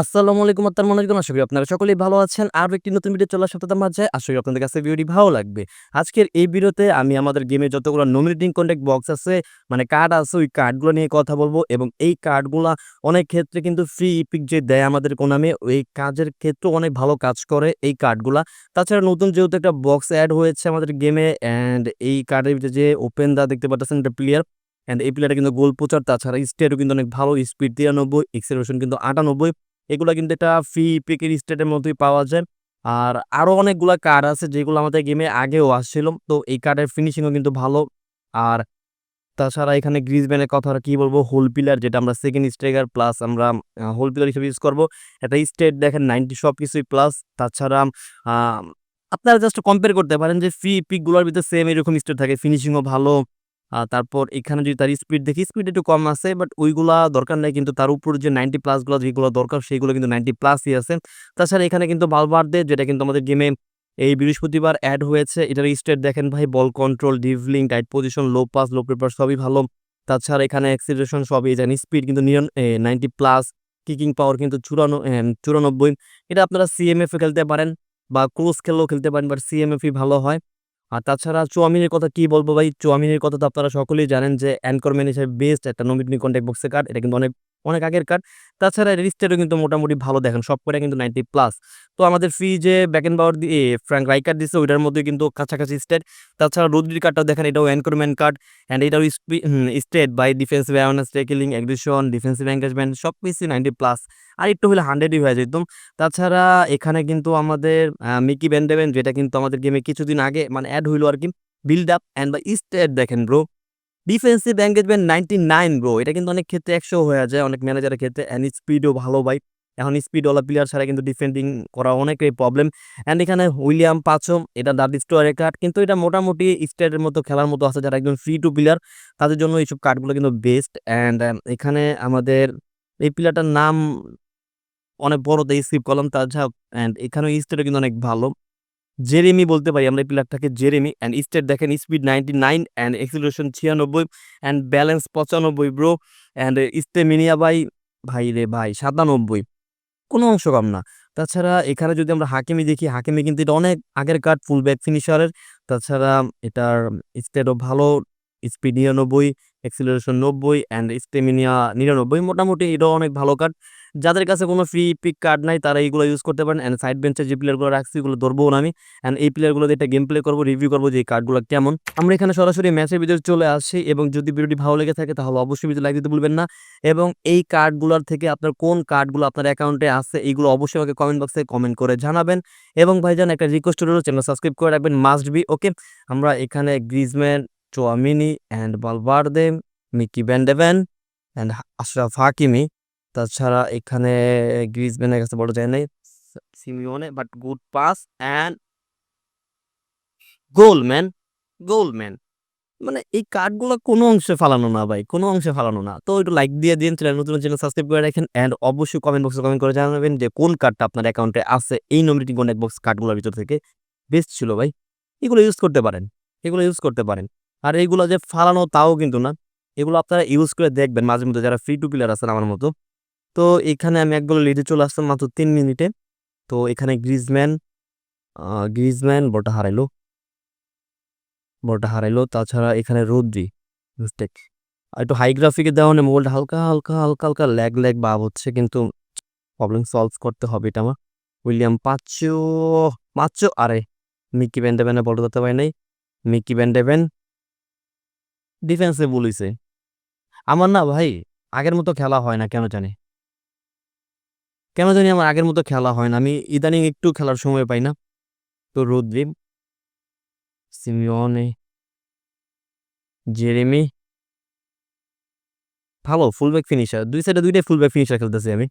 আসসালামু আলাইকুম আসসালামু আলাইকুম আশা করি আপনারা সকলেই ভালো আছেন। আরও একটি নতুন ভিডিও চলার সাথে মাঝে আশা করি আপনাদের কাছে ভিডিওটি ভালো লাগবে। আজকের এই ভিডিওতে আমি আমাদের গেমে যতগুলো নমিনেটিং কন্ট্যাক্ট বক্স আছে মানে কার্ড আছে, ওই কার্ডগুলো নিয়ে কথা বলব এবং এই কার্ডগুলা অনেক ক্ষেত্রে কিন্তু ফ্রি ইপিক যে দেয় আমাদের কোনামে, ওই কাজের ক্ষেত্রে অনেক ভালো কাজ করে এই কার্ডগুলা তাছাড়া নতুন যেহেতু একটা বক্স অ্যাড হয়েছে আমাদের গেমে অ্যান্ড এই কার্ডের ভিতরে যে ওপেন দা দেখতে পাচ্ছেন একটা প্লেয়ার অ্যান্ড এই প্লেয়ারটা কিন্তু গোল প্রচার, তাছাড়া স্টেটও কিন্তু অনেক ভালো স্পিড তিরানব্বই এক্সেলেশন কিন্তু আটানব্বই। এগুলা কিন্তু একটা ফ্রি পিকের স্টেটের মতোই পাওয়া যায়। আর আরও অনেকগুলা কার্ড আছে যেগুলো আমাদের গেমে আগেও আসছিল। তো এই কার্ডের ফিনিশিংও কিন্তু ভালো। আর তাছাড়া এখানে গ্রিজম্যানের কথা কি বলব? হোল পিলার যেটা আমরা সেকেন্ড স্ট্রাইকার প্লাস আমরা হোল পিলার হিসেবে ইউজ করব। একটা স্টেট দেখেন নাইনটি সব কিছুই প্লাস তাছাড়া আপনারা জাস্ট কম্পেয়ার করতে পারেন যে ফ্রি পিকগুলোর ভিতরে সেম এরকম স্টেট থাকে। ফিনিশিংও ভালো। তারপর এখানে যদি তার স্পিড দেখি স্পিড একটু কম আছে বাট ওইগুলা দরকার নেই, কিন্তু তার উপর যে নাইনটি প্লাসগুলো যেগুলো দরকার সেইগুলো কিন্তু নাইনটি প্লাসই আছে। তাছাড়া এখানে কিন্তু বালবার্দে যেটা কিন্তু আমাদের গেমে এই বৃহস্পতিবার অ্যাড হয়েছে, এটার স্টেট দেখেন ভাই ball control dribbling tight position low pass low proper সবই ভালো। তাছাড়া এখানে অ্যাক্সিলারেশন সবই জানি স্পিড কিন্তু নাইনটি প্লাস কিকিং পাওয়ার কিন্তু চুরানো চুরানব্বই। এটা আপনারা সিএমএফে খেলতে পারেন, বা ক্রোস খেললেও খেলতে পারেন বাট সিএমএফই ভালো হয়। আর তাছাড়া চুয়ামিনের কথা কি বলব ভাই? চুয়ামিনের কথা তো আপনারা সকলেই জানেন যে অ্যানকর হিসেবে বেস্ট একটা নমিনি কন্ট্যাক্ট বক্সের কার্ড এটা কিন্তু অনেক অনেক আগের কার্ড তাছাড়া রিস্টেরও কিন্তু মোটামুটি ভালো দেখেন, সব করে কিন্তু নাইনটি প্লাস তো আমাদের ফ্রি যে ব্যাকেন পাওয়ার দিয়ে ফ্র্যাঙ্ক রাইকার দিচ্ছে ওইটার মধ্যে কিন্তু কাছাকাছি স্টেট তাছাড়া রুদ্রির কার্ডটাও দেখেন, এটাও অ্যানকরম্যান কার্ড অ্যান্ড এটাও stat by defensive awareness tackling aggression defensive engagement সব কিছু নাইনটি প্লাস আর একটু হলে হান্ড্রেডই হয়ে যায় একদম। তাছাড়া এখানে কিন্তু আমাদের মিকি ব্যান্ডেবেন যেটা কিন্তু আমাদের গেমে কিছুদিন আগে মানে অ্যাড হইল আর কি বিল্ড আপ অ্যান্ড বা স্টেট দেখেন bro defensive engagement ninety nine bro এটা কিন্তু অনেক ক্ষেত্রে একশো হয়ে যায়। অনেক ম্যানেজারের ক্ষেত্রে অ্যান্ড স্পিডও ভালো ভাই। এখন স্পিডওয়ালা প্লেয়ার ছাড়া কিন্তু ডিফেন্ডিং করা অনেকটাই প্রবলেম অ্যান্ড এখানে উইলিয়াম পাচম, এটা দাদি স্টোয়ারের কার্ড কিন্তু এটা মোটামুটি স্টেটের মতো খেলার মতো আছে যারা একজন ফ্রি টু প্লেয়ার তাদের জন্য এইসব কার্ডগুলো কিন্তু বেস্ট অ্যান্ড এখানে আমাদের এই প্লেয়ারটার নাম অনেক বড় দেয় স্কিপ কলম তাছাড়া অ্যান্ড এখানে স্টেটও কিন্তু অনেক ভালো। জেরেমি বলতে পারি আমরা এই প্লেয়ারটাকে জেরেমি। অ্যান্ড স্টেট দেখেন speed ninety nine and acceleration ছিয়ানব্বই অ্যান্ড ব্যালেন্স পঁচানব্বই ব্রো অ্যান্ড স্টেমিনিয়া বাই ভাই রে ভাই, সাতানব্বই। কোনো অংশ কম না। তাছাড়া এখানে যদি আমরা হাকিমি দেখি, হাকিমি কিন্তু এটা অনেক আগের কার্ড ফুল ব্যাক ফিনিশারের তাছাড়া এটার স্টেটও ভালো স্পিড নিরানব্বই। এক্সিলারেশন নব্বই অ্যান্ড স্টেমিনিয়া নিরানব্বই মোটামুটি এটাও অনেক ভালো কার্ড যাদের কাছে কোনো ফ্রি পিক কার্ড নাই, তারা এইগুলো ইউজ করতে পারেন অ্যান্ড সাইড বেঞ্চে যে প্লেয়ারগুলো রাখছি এগুলো ধরবো না আমি। অ্যান্ড এই প্লেয়ারগুলো দিয়ে একটা গেম প্লে করব রিভিউ করব যে এই কার্ডগুলো কেমন। আমরা এখানে সরাসরি ম্যাচের ভিতরে চলে আসছি এবং যদি ভিডিওটি ভালো লেগে থাকে তাহলে অবশ্যই ভিডিও লাইক দিতে ভুলবেন না। এবং এই কার্ডগুলোর থেকে আপনার কোন কার্ডগুলো আপনার অ্যাকাউন্টে আছে এইগুলো অবশ্যই আমাকে কমেন্ট বক্সে কমেন্ট করে জানাবেন। এবং ভাইজান, একটা রিকোয়েস্ট রইল চ্যানেল সাবস্ক্রাইব করে রাখবেন মাস্ট বি ওকে আমরা এখানে Griezmann চোয়ামিনি and বালবার্দে Micky van de Ven and Achraf Hakimi তাছাড়া এখানে গ্রিজম্যানের কাছে বড় যায় নাই Simeone but good pass and goal man goal man মানে এই কার্ডগুলো কোনো অংশে ফালানো না ভাই, কোনো অংশে ফালানো না। তো একটু লাইক দিয়ে দিন, চ্যানেল, নতুন চ্যানেল সাবস্ক্রাইব করে রাখেন অ্যান্ড অবশ্যই কমেন্ট বক্সে কমেন্ট করে জানাবেন যে কোন কার্ডটা আপনার অ্যাকাউন্টে আছে, এই নমিনেটিং কন্ট্যাক্ট বক্স কার্ডগুলোর ভিতর থেকে বেস্ট ছিল ভাই। এগুলো ইউজ করতে পারেন, এগুলো ইউজ করতে পারেন। আর এইগুলো যে ফালানো তাও কিন্তু না। এগুলো আপনারা ইউজ করে দেখবেন মাঝে মধ্যে যারা ফ্রি টু প্লেয়ার আছেন আমার মতো। তো এখানে আমি একগুলো লিডে চলে আসতাম মাত্র তিন মিনিটে তো এখানে গ্রিজম্যান গ্রিজম্যান বলটা হারাইলো। বলটা হারাইলো, তাছাড়া এখানে রোদ্রি মিস্টেক একটু হাই গ্রাফিকে দেওয়া মোবাইলটা হালকা হালকা হালকা হালকা ল্যাগ ল্যাগ ভাব হচ্ছে, কিন্তু প্রবলেম সলভ করতে হবে এটা আমার। উইলিয়াম পাচ্চো পাচ্চো আরে, মিকি ব্যান্ডেবেনে বলটা ধরতে পারি নাই। মিকি ব্যান্ডেবেন ডিফেন্সে বলিছে। আমার না ভাই, আগের মতো খেলা হয় না, কেন জানি? কেন জানি আমার আগের মতো খেলা হয় না। আমি ইদানিং একটু খেলার সময় পাই না। তো রোদ্রি সিমিওনে, জেরেমি, ভালো ফুলব্যাক ফিনিশার দুই সাইডে দুইটাই ফুলব্যাক ফিনিশার খেলতেছি আমি।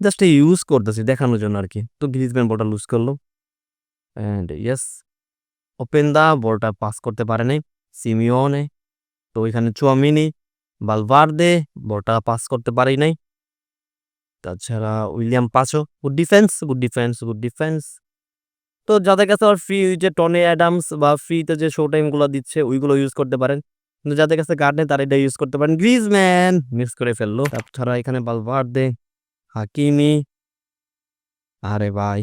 জাস্ট ইউজ করতেছি, দেখানোর জন্য আর কি তো গ্রিজম্যান বলটা লুজ করল। অ্যান্ড ইয়েস ওপেন দা বলটা পাস করতে পারে নাই। সিমিওনে তো এখানে চুয়ামিনি, বালভার্দে, বলটা পাস করতে পারেই নাই। তাছাড়া William Pacho, good defence good defence good defence. তো যাদের কাছে আর ফ্রি যে টনি অ্যাডামস বা ফ্রিতে যে শো টাইমগুলো দিচ্ছে, ওইগুলো ইউজ করতে পারেন। কিন্তু যাদের কাছে কার্ড নেই, তারা এটা ইউজ করতে পারেন। গ্রিজম্যান মিস করে ফেলল। তাছাড়া এখানে বালভার্দে, হাকিমি। আরে ভাই।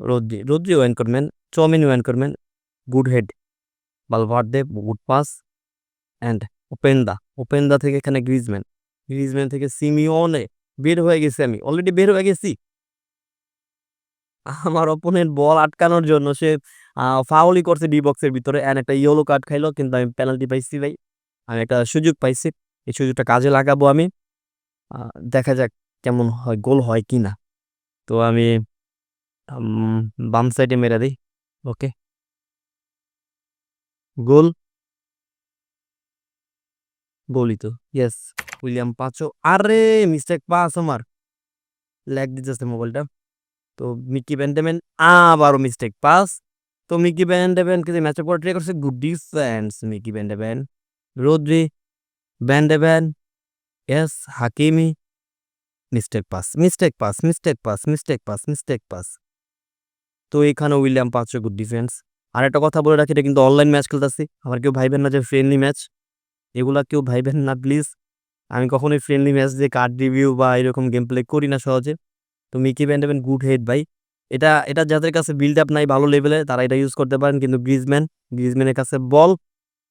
রোদ্রি রোদ্রি ওয়েন করবেন চমিন ওয়েন করবেন good head Valverde good pass and Openda Openda থেকে এখানে গ্রিজম্যান গ্রিজম্যান থেকে সিমিওনে বের হয়ে গেছি আমি। অলরেডি বের হয়ে গেছি। আমার অপোনেন্ট বল আটকানোর জন্য সে ফাউলই করছে ডি বক্সের ভিতরে। অ্যান্ড একটা ইয়েলো কার্ড খাইলো, কিন্তু আমি পেনাল্টি পাইছি ভাই। আমি একটা সুযোগ পাইছি। এই সুযোগটা কাজে লাগাবো আমি। দেখা যাক কেমন হয়, গোল হয় কি না তো আমি বাম সাইডে মেরে দিই। Okay goal. গোলই তো। Yes William Pacho. আরে, মিস্টেক পাস আমার। ল্যাগ দিতেছে মোবাইলটা। তো মিকি ব্যান্ডেমেন আবারও মিস্টেক পাস তো মিকি ব্যান্ডেবেন কিন্তু ম্যাচের পর ট্রাই করছে। Good defence Micky van de Ven Rodri van de Ven yes Hakimi. Mistake pass mistake pass mistake pass mistake pass mistake pass তো এখানে উইলিয়াম পাঁচশো গুড ডিফেন্স আর একটা কথা বলে রাখি, এটা কিন্তু অনলাইন ম্যাচ খেলতেছি। আমার কেউ ভাইবেন না যে ফ্রেন্ডলি ম্যাচ এগুলা কেউ ভাইবেন না প্লিজ আমি কখনোই ফ্রেন্ডলি ম্যাচ দিয়ে কার্ড রিভিউ বা এরকম গেম প্লে করি না সহজে। তো মিকি ব্যান্ডেবেন গুড হেড ভাই। এটা এটা যাদের কাছে বিল্ড আপ নাই ভালো লেভেলে তারা এটা ইউজ করতে পারেন। কিন্তু গ্রিজম্যান গ্রিজম্যানের কাছে বল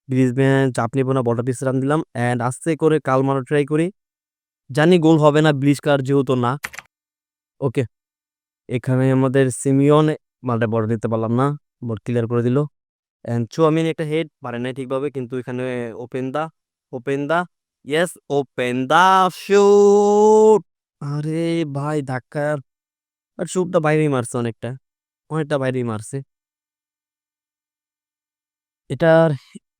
গ্রিজম্যান চাপ নিব না বলটা পিস রান দিলাম। অ্যান্ড আস্তে করে কাল মারা ট্রাই করি। জানি গোল হবে না ব্লিচ কার যেহেতু না। ওকে এখানে আমাদের সিমিয়ন মালটা বড় দিতে পারলাম না। বল ক্লিয়ার করে দিল। চুয়ামিন একটা হেড পারে নাই ঠিকভাবে, কিন্তু এখানে Openda Openda yes Openda shoot আরে ভাই, ধাক্কা। আর শুটটা বাইরেই মারছে অনেকটা। অনেকটা বাইরেই মারছে। এটার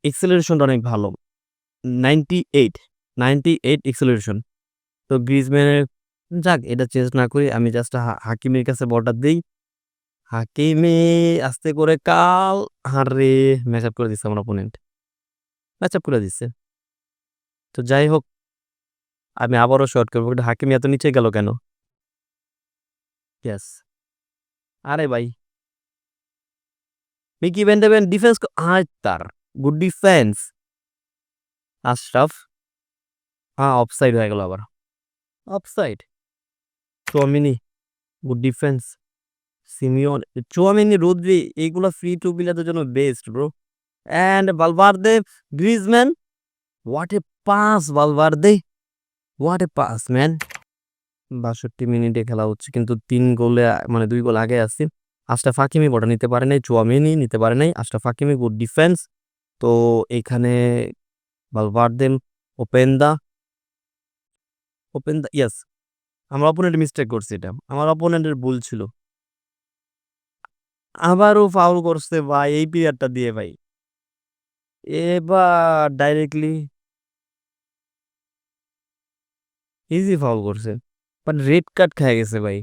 এক্সেলারেশনটা অনেক ভালো। Ninety eight ninety eight acceleration তো গ্রিজম্যানের যাক, এটা চেঞ্জ না করি, আমি জাস্ট হাকিমের কাছে বলটা দিই। হাকিমে, আস্তে করে কাল হারে ম্যাচ আপ করে দিচ্ছে আমার অপোনেন্ট ম্যাচ আপ করে দিচ্ছে তো যাই হোক, আমি আবারও শর্ট করব, কিন্তু হাকিম এত নিচে গেল কেন? ইয়েস আরে ভাই। মিকি ভ্যান্ডেবেন ডিফেন্স আর তার গুড ডিফেন্স আশরাফ হ্যাঁ অফসাইড হয়ে গেল আবার। Offside Tchouameni good defence Simeone Tchouameni, Rodri, এইগুলা ফ্রি টু বিলাদের জন্য best bro and Valverde Griezmann what a pass Valverde what a pass man বাষট্টি মিনিটে খেলা হচ্ছে, কিন্তু তিন গোলে মানে দুই গোল আগে আসছি। আশরাফ হাকিমি বটা, নিতে পারে নাই, চুয়ামিনি নিতে পারে নাই। আশরাফ হাকিমি গুড ডিফেন্স তো এখানে বালভার্দেম ওপেন দা ওপেন দা ইয়াস আমার অপোনেন্ট মিস্টেক করছে এটা। আমার অপোনেন্টের ভুল ছিল। আবারও ফাউল করছে ভাই, এই পিরিয়ডটা দিয়ে ভাই। এবার ডাইরেক্টলি ইজি ফাউল করছে। বাট রেড কার্ড খেয়ে গেছে ভাই।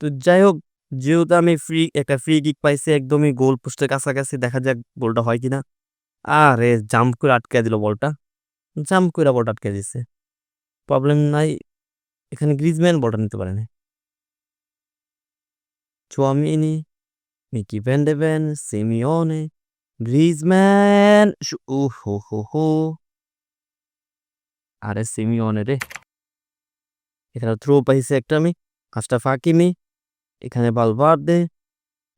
তো যাই হোক, যেহেতু আমি ফ্রি একটা ফ্রি কিক পাইছি, একদমই গোল পোস্টের কাছাকাছি, দেখা যাক গোলটা হয় কিনা। আরে জাম্প করে আটকে দিল বলটা। জাম্প করে বলটা আটকে দিছে। প্রবলেম নাই, এখানে গ্রিজম্যান বলটা নিতে পারেনি। পারে না Tchouameni Micky van de Ven Simeone Griezmann ও হো হো হো আরে সিমিওনে রে। এখানে থ্রো পাইছে একটা আমি। আশরাফ হাকিমি এখানে Valverde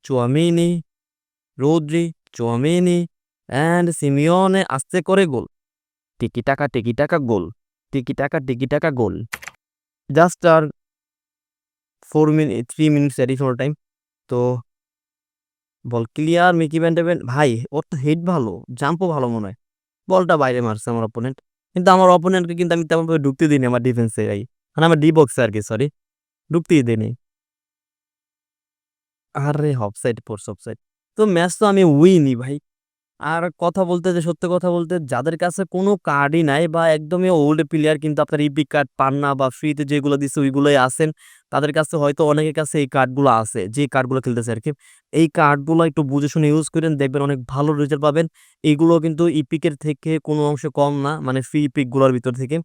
Tchouameni Rodri Tchouameni and Simeone আস্তে করে গোল। টিকি টাকা টিকি টাকা, গোল। Tiki taka tiki taka, goal. Just আর four minute three minutes additional time তো বল ক্লিয়ার মিকি ব্যান্ডেবেন ভাই, ওর তো হেড ভালো জাম্পও ভালো মনে হয়। বলটা বাইরে মারছে আমার অপোনেন্ট কিন্তু আমার অপোনেন্টকে কিন্তু আমি তেমনভাবে ঢুকতে দিইনি আমার ডিফেন্সে ভাই। মানে আমার ডি বক্সে আর কি সরি ঢুকতেই দিইনি। আরে অফসাইড পড়ছে অফসাইড তো ম্যাচ তো আমি উইনি ভাই। আর কথা বলতে যে, সত্য কথা বলতে, যাদের কাছে কোনো কার্ডই নাই বা একদমই ওল্ড প্লেয়ার কিন্তু আপনার ইপিক কার্ড পান না বা ফ্রিতে যেগুলো দিচ্ছে ওইগুলোই আসেন তাদের কাছে হয়তো অনেকের কাছে এই কার্ডগুলো আছে, যে কার্ডগুলো খেলতেছে আর কি এই কার্ডগুলো একটু বুঝে শুনে ইউজ করেন, দেখবেন অনেক ভালো রেজাল্ট পাবেন। এইগুলো কিন্তু ইপিকের থেকে কোনো অংশে কম না মানে ফ্রি ইপিকগুলোর ভিতর থেকে।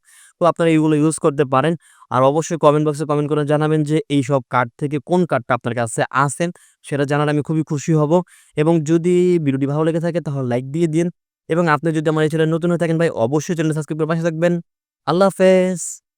তো আপনারা এইগুলো ইউজ করতে পারেন। আর অবশ্যই কমেন্ট বক্সে কমেন্ট করে জানাবেন যে এই সব কার্ড থেকে কোন কার্ডটা আপনার কাছে আসেন সেটা জানার আমি খুবই খুশি হব। এবং যদি ভিডিওটি ভালো লেগে থাকে তাহলে লাইক দিয়ে দিন। এবং আপনি যদি আমার এই চ্যানেল নতুন হয়ে থাকেন ভাই, অবশ্যই চ্যানেল সাবস্ক্রাইব করে পাশে থাকবেন। আল্লাহ হাফেজ।